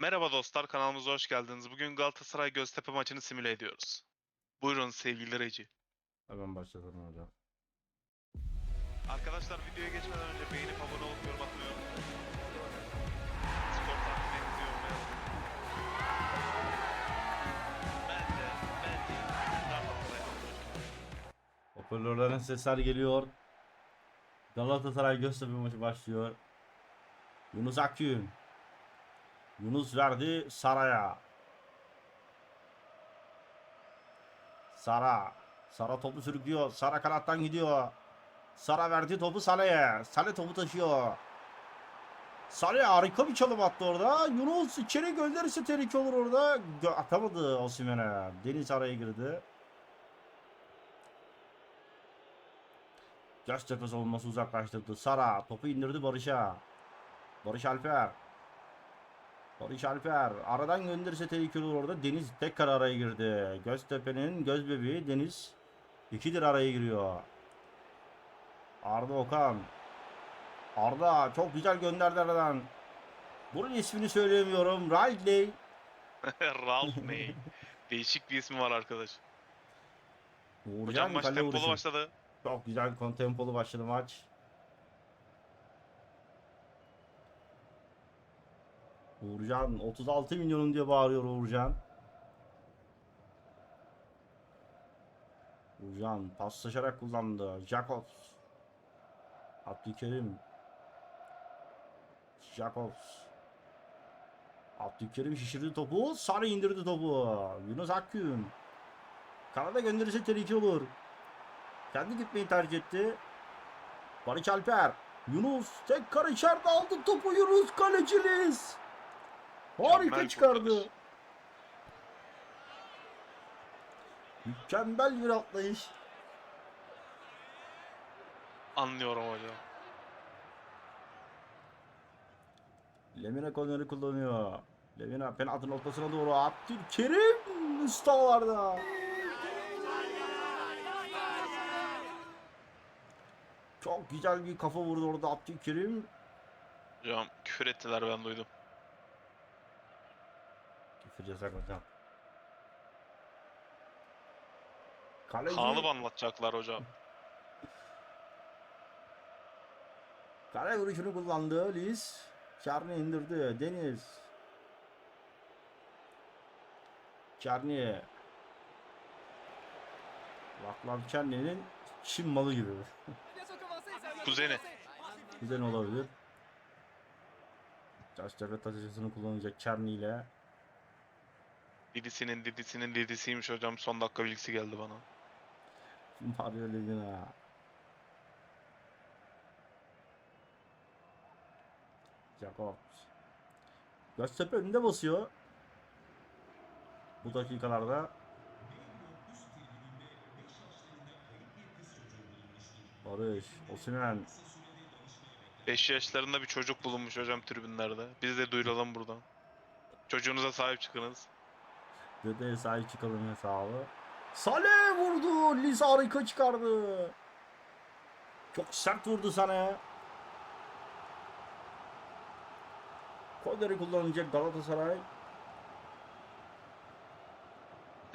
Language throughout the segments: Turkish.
Merhaba dostlar, kanalımıza hoş geldiniz. Bugün Galatasaray Göztepe maçını simüle ediyoruz. Buyurun sevgili Reci. Hemen başlatalım hocam. Arkadaşlar videoya geçmeden önce beğenip abone olup yorum atmayı unutmayın. Skor tahminlerinizi yorumlara yazın. Bence, bence Galatasaray alır. Hoparlörlerin sesler geliyor. Galatasaray Göztepe maçı başlıyor. Yunus Akgün. Yunus verdi Sara'ya. Sara. Sara topu sürüklüyor. Sara kanattan gidiyor. Sara verdi topu Saleh'e. Saleh topu taşıyor. Saleh harika bir çalım attı orada. Yunus içeri gönderirse tehlike olur orada. Atamadı Osimhen'e. Deniz araya girdi. Göztepe savunması uzaklaştırdı. Sara topu indirdi Barış'a. Barış Alper. Barış Alper aradan gönderirse tehlikeli olur orada. Deniz tekrar araya girdi. Göztepe'nin göz bebeği Deniz. İkidir araya giriyor. Arda Okan. Arda çok güzel gönderdi aradan. Bunun ismini söyleyemiyorum. Riley. Ralph May. Değişik bir ismi var arkadaş. Uğurcan Hocam maç tempolu başladı. Çok güzel kontempolu başladı maç. Uğurcan 36 milyonum diye bağırıyor Uğurcan. Uğurcan paslaşarak kullandı. Jacobs. Abdülkerim. Jacobs. Abdülkerim şişirdi topu. Sarı indirdi topu. Yunus Akgün. Kanada gönderirse tehlike olur. Kendi gitmeyi tercih etti. Barış Alper. Yunus tekrar içeride aldı topu Yunus kaleciniz. Harika çıkardı. Mükemmel bir atlayış. Anlıyorum hocam. Lemina korneri kullanıyor. Lemina penaltı noktasına doğru Abdülkerim ustalarda. Çok güzel bir kafa vurdu orada Abdülkerim. Hocam küfür ettiler ben duydum. Yasak hocam. Kaleci, Kanı anlatacaklar hocam. kale vuruşunu kullandı Liz. Çarni indirdi. Deniz. Çarni. Vaklar Çarni'nin Çin malı gibi. Kuzeni. Güzel olabilir. Göztepe taşıcısını kullanacak Çarni ile. Didisinin didisinin didisiymiş hocam. Son dakika bilgisi geldi bana. Mario Lemina. Jacobs. Göztepe önünde basıyor. Bu dakikalarda. Barış, Osimhen. 5 yaşlarında bir çocuk bulunmuş hocam tribünlerde. Biz de duyuralım buradan. Çocuğunuza sahip çıkınız. Dedeye sahip çıkalım hesabı. Saleh vurdu. Liz harika çıkardı. Çok sert vurdu sana. Korneri kullanacak Galatasaray.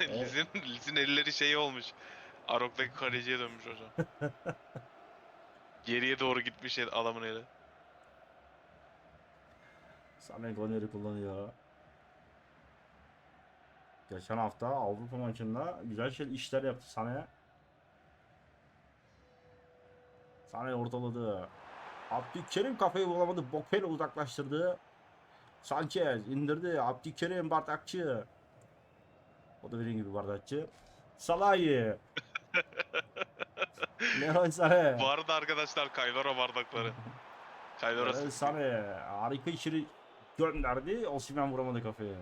Liz'in, Liz'in elleri şey olmuş. Arok'taki kaleciye dönmüş hocam. Geriye doğru gitmiş adamın eli. Sané korneri kullanıyor. Geçen hafta Avrupa maçında güzel şey işler yaptı Sané. Sané ortaladı. Abdülkerim kafayı bulamadı. Bokele uzaklaştırdı. Sanchez indirdi. Abdülkerim bardakçı. O da benim gibi bardakçı. Salahi. Leroy Sané. Bu arada arkadaşlar Kaylora bardakları. Kaylora Sané. Harika içeri gönderdi. Osimhen vuramadı kafayı.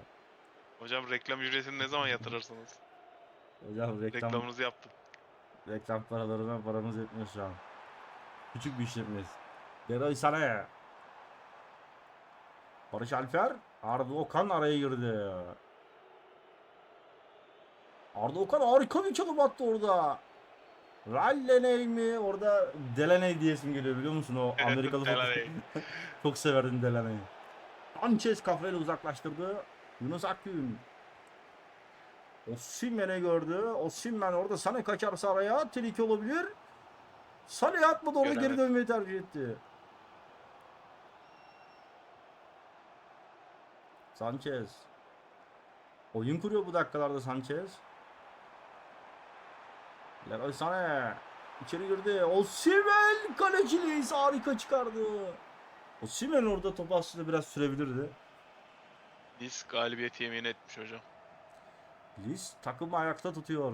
Hocam reklam ücretini ne zaman yatırırsınız? Hocam reklam, Reklamınızı yaptım. reklam paralarına paramız yetmiyor şu an. Küçük bir işletmeyiz. Leroy Sané. Barış Alper. Arda Okan araya girdi. Arda Okan harika bir çalım attı orada. Ralleney mi? Orada Delaney diye isim geliyor biliyor musun o Amerikalı Delaney. futbol- Çok severdim Delaney'i. Sanchez kafayla uzaklaştırdı. Yunus Akgün. Osimhen'i gördü. Osimhen orada Sane kaçarsa araya tehlike olabilir. Sane atmadı orada geri Göremedi. dönmeyi tercih etti. Sanchez. Oyun kuruyor bu dakikalarda Sanchez. Leroy Sané. İçeri girdi. Osimhen kaleciliği harika çıkardı. Osimhen orada topu aslında biraz sürebilirdi. Biz galibiyeti yemin etmiş hocam. Liz takımı ayakta tutuyor.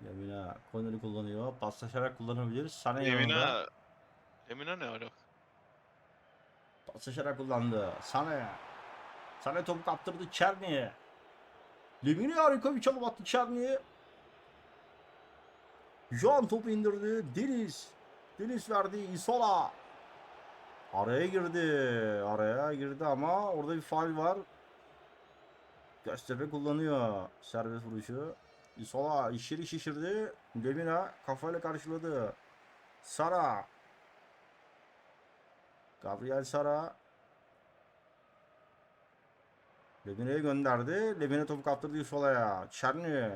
Yemina Conner'i kullanıyor. Paslaşarak kullanabilir. Sana. Emine... Emine ne alak? Paslaşarak kullandı. Sane. Sane topu kaptırdı Çerni'ye. Lemini harika bir çalım attı Çerni'ye. Juan topu indirdi. Deniz. Deniz verdi. Isola. Araya girdi. Araya girdi ama orada bir faul var. Göztepe kullanıyor. Serbest vuruşu. Isola işiri şişirdi. Lemina kafayla karşıladı. Sara. Gabriel Sara. Levine'ye gönderdi. Levine topu kaptırdı Sola'ya. Çerni.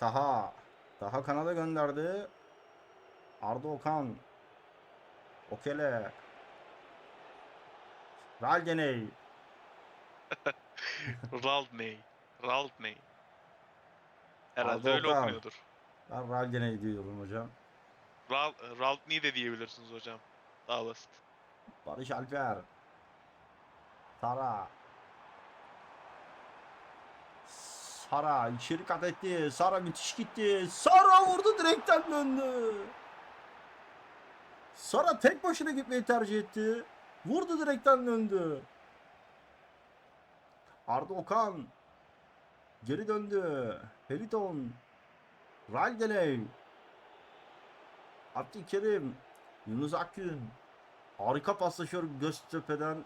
Taha. Taha kanada gönderdi. Arda Okan. Okele. Ralgeney. Raldney. Raldney. Herhalde öyle Okan. okunuyordur. Ben Ralgeney diyorum hocam. Ral Raldney de diyebilirsiniz hocam. Daha basit. Barış Alper. Sara. Sara içeri kat etti. Sara müthiş gitti. Sara vurdu direkten döndü. Sara tek başına gitmeyi tercih etti. Vurdu direkten döndü. Arda Okan. Geri döndü. Heliton. Raldeley. Abdülkerim. Yunus Akgün. Harika paslaşıyor Göztepe'den.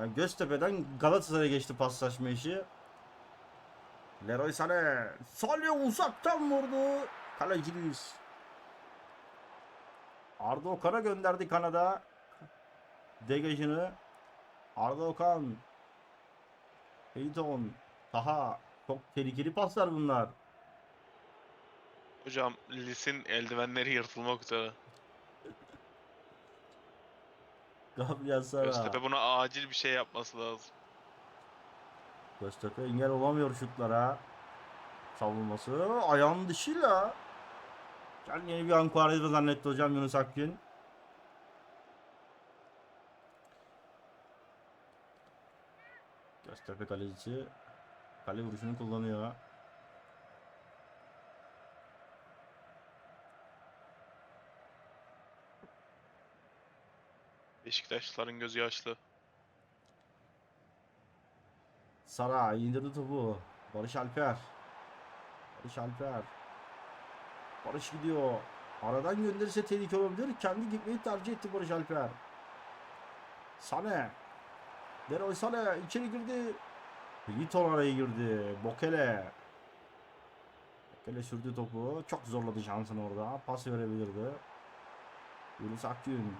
Yani Göztepe'den Galatasaray'a geçti paslaşma işi. Leroy Sané. Sané uzaktan vurdu. Kaleci Luis. Arda Okan'a gönderdi Kanada. Degajını. Arda Okan. Heyton. Taha. Çok tehlikeli paslar bunlar. Hocam Lis'in eldivenleri yırtılmak üzere. Gabriel Sara. Göztepe buna acil bir şey yapması lazım. Göztepe engel olamıyor şutlara. Savunması ayağın dışıyla. Kendini bir an Quaresma zannetti hocam Yunus Akgün. Göztepe kalecisi kale vuruşunu kullanıyor. Beşiktaşlıların gözü yaşlı. Sara indirdi topu. Barış Alper. Barış Alper. Barış gidiyor. Aradan gönderirse tehlike olabilir. Kendi gitmeyi tercih etti Barış Alper. Sane. Leroy Sane içeri girdi. Liton araya girdi. Bokele. Bokele sürdü topu. Çok zorladı şansını orada. Pas verebilirdi. Yunus Akgün.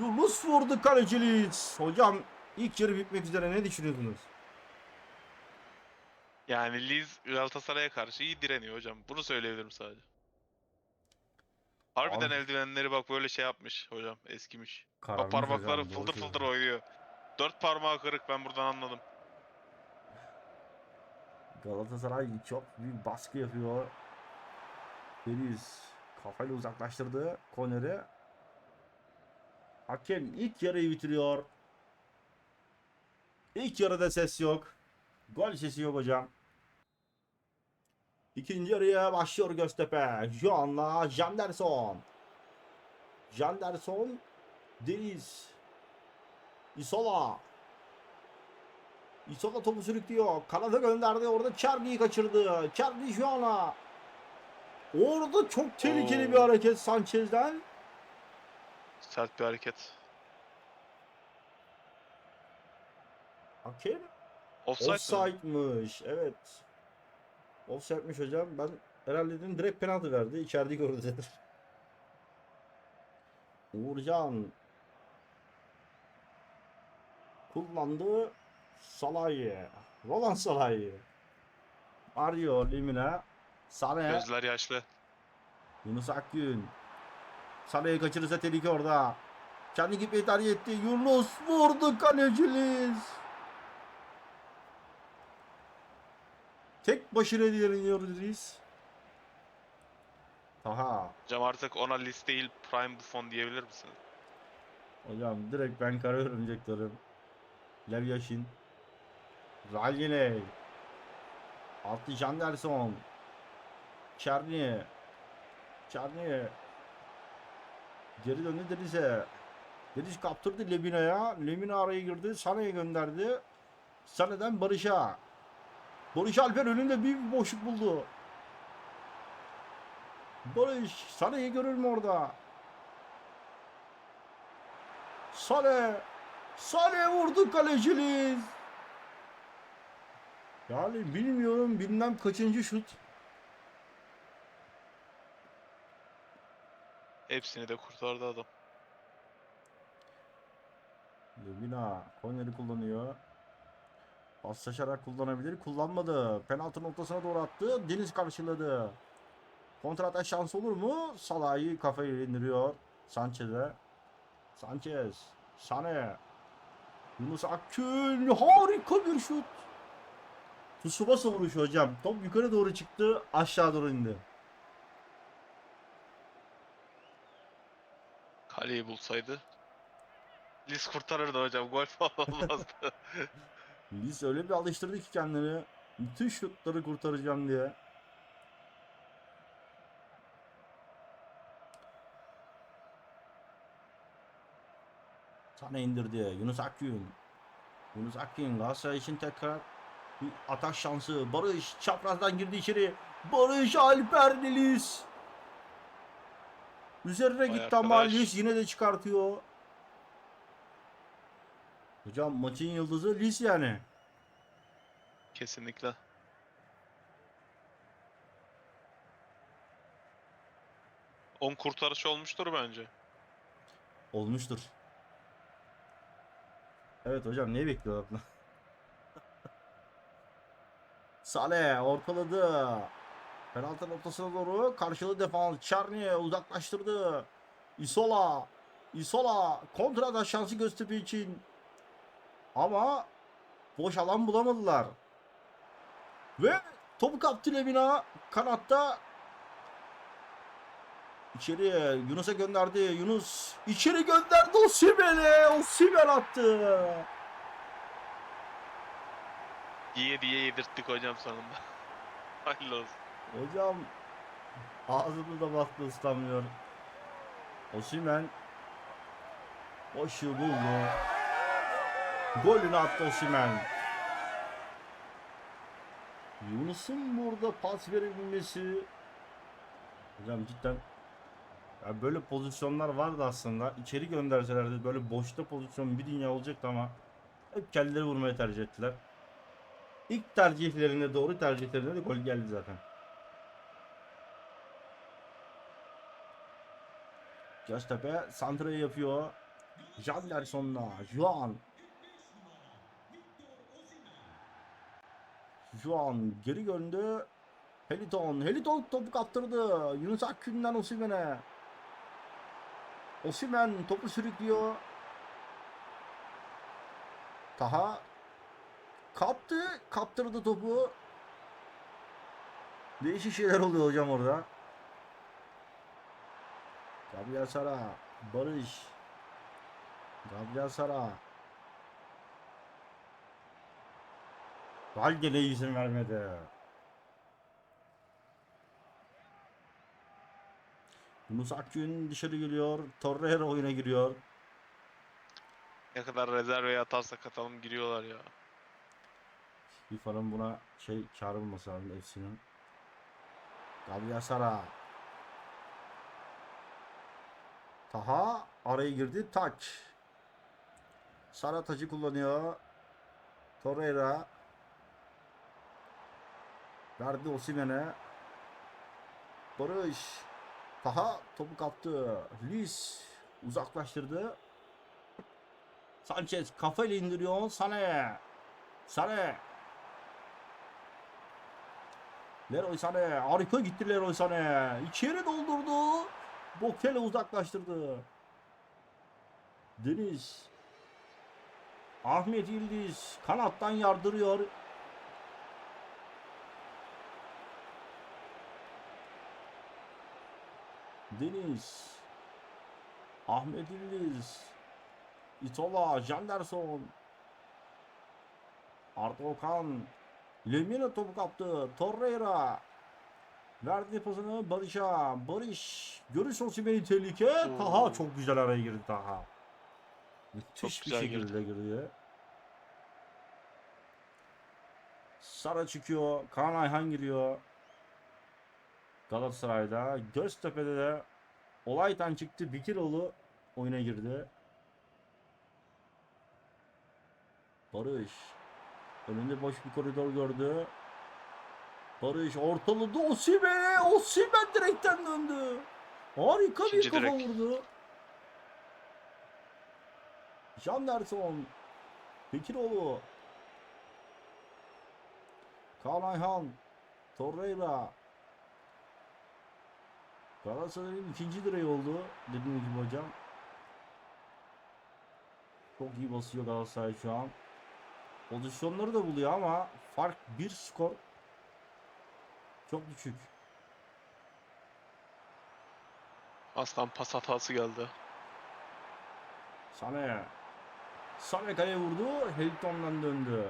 Yunus vurdu kaleci Leeds. Hocam ilk yarı bitmek üzere ne düşünüyorsunuz? Yani Liz Galatasaray'a karşı iyi direniyor hocam. Bunu söyleyebilirim sadece. Harbiden Abi- eldivenleri bak böyle şey yapmış hocam. Eskimiş. Bak Kararmış parmakları hocam, fıldır fıldır söylüyor. oynuyor. Dört parmağı kırık ben buradan anladım. Galatasaray çok büyük baskı yapıyor. Deniz kafayla uzaklaştırdı Koner'i. Hakem ilk yarıyı bitiriyor. İlk yarıda ses yok. Gol sesi yok hocam. İkinci yarıya başlıyor Göztepe. Juan'la Janderson. Janderson. Deniz. Isola. Isola topu sürüklüyor. Kanada gönderdi. Orada Charlie'yi kaçırdı. Charlie Juan'a. Orada çok tehlikeli Oo. bir hareket Sanchez'den. Sert bir hareket. Hakem Offside, mi? offside'mış. Evet. Offside'miş hocam. Ben herhalde dedim direkt penaltı verdi. İçeride gördü dedim. Uğurcan kullandı. Salahi. Roland Salahi. Mario Limina. Sane. Gözler yaşlı. Yunus Akgün. Sane'yi kaçırırsa tehlike orada. Kendi gibi tercih etti. Yunus vurdu kaleciliz. Tek başına diyoruz. Aha. Hocam artık ona list değil Prime Buffon diyebilir misin? Hocam direkt ben kara örümceklerim. Lev Yashin. Raljine. Altı Janderson. Çerni. Çerni. Geri döndü Deniz'e. Deniz kaptırdı Lemina'ya. Lemina araya girdi. Sane'ye gönderdi. Sane'den Barış'a. Barış Alper önünde bir boşluk buldu. Barış Sane'yi görür mü orada? Sane. Sane vurdu kaleciliz. Yani bilmiyorum bilmem kaçıncı şut. Hepsini de kurtardı adam. Lemina Konya'yı kullanıyor. Paslaşarak kullanabilir. Kullanmadı. Penaltı noktasına doğru attı. Deniz karşıladı. Kontra atak şansı olur mu? Salah'ı kafayı indiriyor. Sanchez'e. Sanchez. Sane. Yunus Akgün. Harika bir şut. Tsubasa vuruşu hocam. Top yukarı doğru çıktı. Aşağı doğru indi. Kaleyi bulsaydı. Lis kurtarırdı hocam. Gol falan olmazdı. Liz öyle bir alıştırdı ki kendini. Bütün şutları kurtaracağım diye. Sana indirdi Yunus Akgün. Yunus Akgün Galatasaray için tekrar bir atak şansı. Barış çaprazdan girdi içeri. Barış Alper Deniz. Üzerine gitti ama. Liz yine de çıkartıyor. Hocam maçın yıldızı Liz yani. Kesinlikle. On kurtarış olmuştur bence. Olmuştur. Evet hocam neyi bekliyorlar bunlar? Saleh ortaladı. Penaltı noktasına doğru karşılı defans Çarni'ye uzaklaştırdı. Isola. Isola kontrada şansı Göztepe için. Ama boş alan bulamadılar. Ve topu kaptı Lemina kanatta İçeriye Yunus'a gönderdi. Yunus içeri gönderdi Osimhen'e. Osimhen attı. Diye diye yedirttik hocam sonunda. Hayırlı olsun. Hocam ağzını da baktı ıslanmıyor. Osimhen boşu buldu. Golünü attı Osimhen. Yunus'un burada pas verebilmesi Hocam cidden ya böyle pozisyonlar vardı aslında. İçeri gönderselerdi böyle boşta pozisyon bir dünya olacaktı ama hep kendileri vurmayı tercih ettiler. İlk tercihlerinde doğru tercihlerinde de gol geldi zaten. Göztepe santrayı yapıyor. Janderson'la Juan. Juan geri göndü. Heliton. Heliton topu kaptırdı. Yunus Akgün'den Osimhen'e. Osimhen topu sürüklüyor. Taha kaptı. Kaptırdı topu. Değişik şeyler oluyor hocam orada. Gabriel Sara. Barış. Gabriel Sara. Valgene izin vermedi. Yunus Akgün dışarı geliyor. Torreira oyuna giriyor. Ne kadar rezerveye atarsak atalım giriyorlar ya. FIFA'nın buna şey çağrı bulması lazım FC'nin. Gabriel Sara. Taha araya girdi. Taç. Sara tacı kullanıyor. Torreira. Verdi Osimhen'e. Barış. Taha topu kaptı. Lis uzaklaştırdı. Sanchez kafayla indiriyor. Sane. Sane. Leroy Sane. Harika gitti Leroy Sane. İçeri doldurdu. Bokele uzaklaştırdı. Deniz. Ahmet Yıldız kanattan yardırıyor. Deniz. Ahmet Yıldız. İtola, Janderson. Arda Okan. Lemina topu kaptı. Torreira. Verdi pasını Barış'a. Barış. Görüş Osimhen'i tehlike. Taha çok güzel araya girdi Taha. Müthiş Çok bir şekilde girdi. Sara çıkıyor. Kaan Ayhan giriyor. Galatasaray'da. Göztepe'de de Olaytan çıktı. Bikiroğlu oyuna girdi. Barış. Önünde boş bir koridor gördü. Barış ortaladı. Osimhen! Osimhen direkten döndü. Harika bir kafa direk. vurdu. Janderson. Bekiroğlu. Kaan Ayhan. Torreira. Galatasaray'ın ikinci direği oldu. Dediğim gibi hocam. Çok iyi basıyor Galatasaray şu an. Pozisyonları da buluyor ama fark bir skor çok düşük. Aslan pas hatası geldi. Sane. Sane kaleye vurdu. Hilton'dan döndü.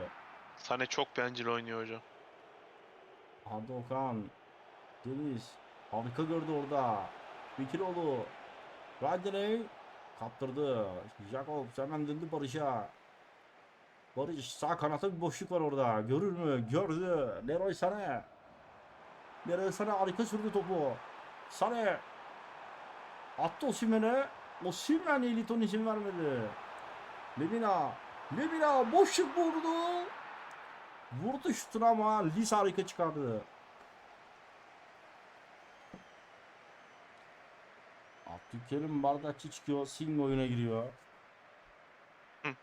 Sane çok bencil oynuyor hocam. Arda Okan. Deniz. Harika gördü orada. Bikiroğlu. Radley. Kaptırdı. Jakobs hemen döndü Barış'a. Barış sağ kanatta bir boşluk var orada. Görür mü? Gördü. Leroy Sané. Leroy Sané harika sürdü topu. Sané. Attı Osimhen'e. Osimhen Eliton izin vermedi. Lemina. Lemina boşluk vurdu. Vurdu şutunu ama Lis harika çıkardı. Abdülkerim bardakçı çıkıyor. Singh oyuna giriyor. Hı.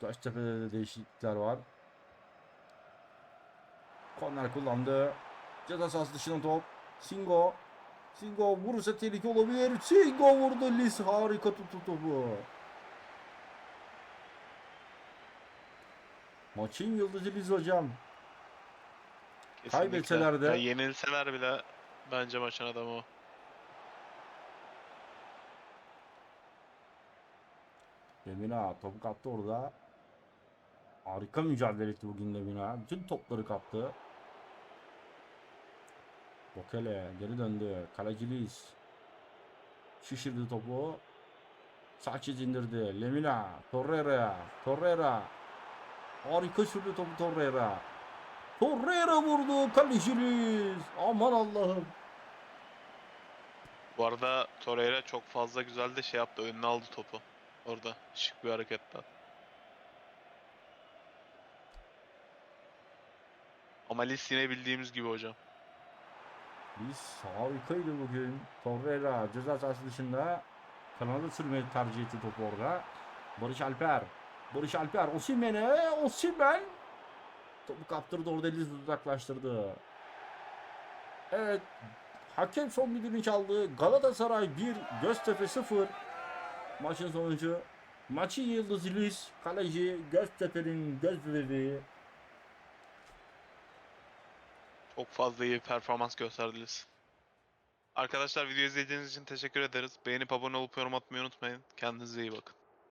Taştepe'de de değişiklikler var. Korner kullandı. Ceza sahası dışına top. Singo. Singo vurursa tehlike olabilir. Singo vurdu. Lis harika tuttu topu. Maçın yıldızı Liz hocam. Kesinlikle. Kaybetseler de- Ya yenilseler bile bence maçın adamı o. Lemina topu kaptı orada. Harika mücadele etti bugün Lemina. Bütün topları kaptı. Bokele geri döndü. Kaleci Liz. Şişirdi topu. Sanchez indirdi. Lemina. Torreira. Torreira. Harika sürdü topu Torreira. Torreira vurdu. Kaleci Liz. Aman Allah'ım. Bu arada Torreira çok fazla güzel de şey yaptı. Önüne aldı topu. Orada. Şık bir hareketle. Ama Lis yine bildiğimiz gibi hocam. Biz harikaydı bugün. Torreira ceza sahası dışında kanada sürmeyi tercih etti topu orada. Barış Alper. Barış Alper Osimhen'e Osimhen topu kaptırdı orada Liz uzaklaştırdı. Evet. Hakem son düdüğünü çaldı. Galatasaray 1, Göztepe 0. Maçın sonucu. Maçın yıldızı Liz. Kaleci Göztepe'nin göz bebeği. Çok fazla iyi performans gösterdiniz. Arkadaşlar video izlediğiniz için teşekkür ederiz. Beğenip abone olup yorum atmayı unutmayın. Kendinize iyi bakın.